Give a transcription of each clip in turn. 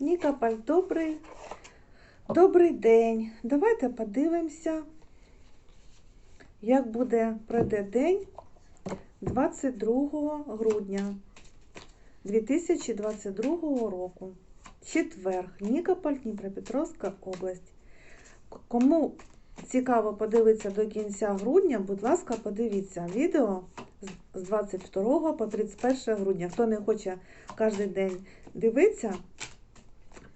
Нікопаль, добрий, добрий день. Давайте подивимося, як буде пройде день 22 грудня 2022 року. Четверг, Нікополь, Дніпропетровська область. Кому цікаво подивитися до кінця грудня, будь ласка, подивіться відео з 22 по 31 грудня. Хто не хоче кожен день дивитися,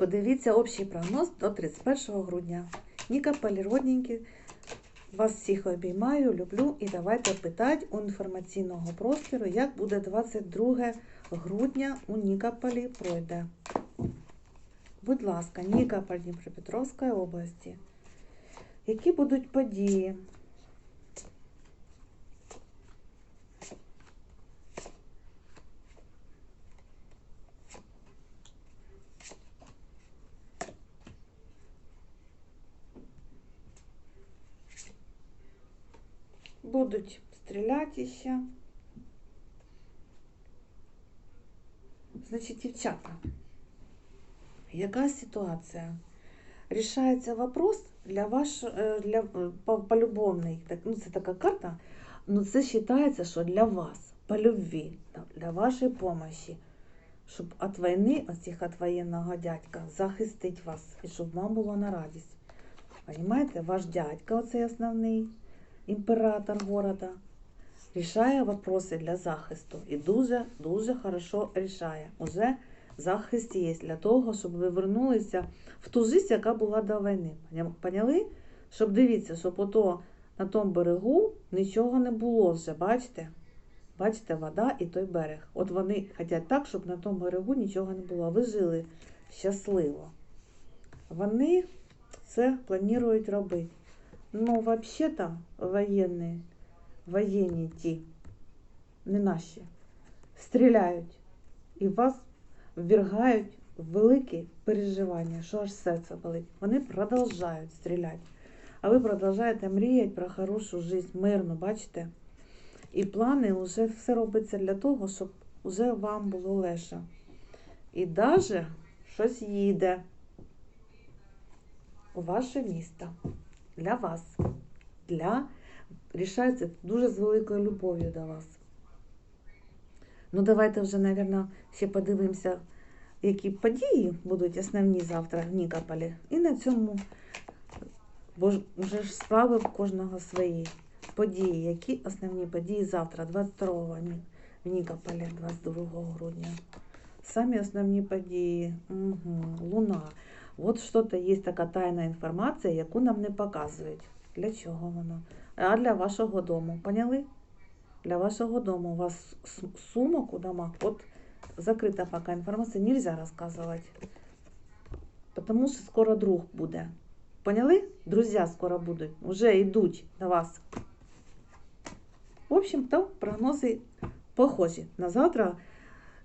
подивіться общий прогноз до 31 грудня. Нікополь, родненькі, вас всіх обіймаю, люблю і давайте питати у інформаційного простору, як буде 22 грудня у Нікополі пройде. Будь ласка, Нікополь Дніпропетровської області. Які будуть події? Будуть стріляти ще. Значить, дівчата, яка ситуація? Рішається вопрос для ваш, е, для е, полюбовний. Так, ну, це така карта. Ну, це вважається, що для вас, по любві, для вашої помощі, щоб від війни, оцих від воєнного дядька, захистить вас, і щоб вам було на радість. Понимаєте, ваш дядька, оцей основний імператор города, рішає вопроси для захисту. І дуже-дуже хорошо рішає. Уже захист є для того, щоб ви вернулися в ту жизнь, яка була до війни. Поняли? Щоб дивіться, щоб ото на тому берегу нічого не було вже, бачите? Бачите, вода і той берег. От вони хочуть так, щоб на тому берегу нічого не було. Ви жили щасливо. Вони це планують робити. Ну, взагалі-то воєнні, воєнні ті, не наші, стріляють і вас ввергають в великі переживання, що аж серце болить. Вони продовжують стріляти. А ви продовжуєте мріяти про хорошу життя, мирну, бачите? І плани вже все робиться для того, щоб вже вам було легше. І навіть щось їде у ваше місто для вас. Для рішається дуже з великою любов'ю до вас. Ну, давайте вже, мабуть, ще подивимося, які події будуть основні завтра в Нікополі. І на цьому, бо вже ж справи в кожного свої події. Які основні події завтра, 22 Ні- в Нікополі, 22 грудня. Самі основні події. Угу. Луна. От що-то є така тайна інформація, яку нам не показують. Для чого воно? А для вашого дому. Поняли? Для вашого дому. У вас сумок у домах. От закрита пока інформація, нельзя розказувати. Тому що скоро друг буде. Поняли? Друзі скоро будуть. Уже йдуть до вас. В общем, то прогнози похожі. На завтра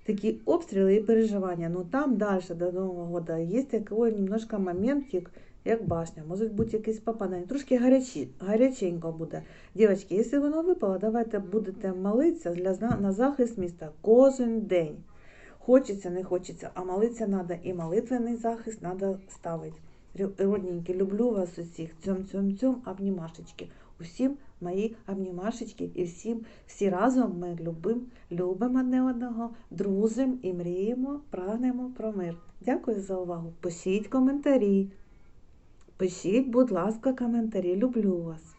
такі обстріли і переживання. Ну там далі до Нового года є такий немножко моментик, як башня. Може бути якесь попадання. Трошки гарячі, гаряченько буде. Дівчатки, якщо воно випало, давайте будете молитися для, на захист міста кожен день. Хочеться, не хочеться, а молитися треба. І молитвений захист треба ставити. Родненькі, люблю вас усіх. Цьом, цьом, цьом, обнімашечки. Усім мої обнімашечки і всім, всі разом ми любимо, любимо одне одного, дружимо і мріємо, прагнемо про мир. Дякую за увагу. Пишіть коментарі. Пишіть, будь ласка, коментарі. Люблю вас.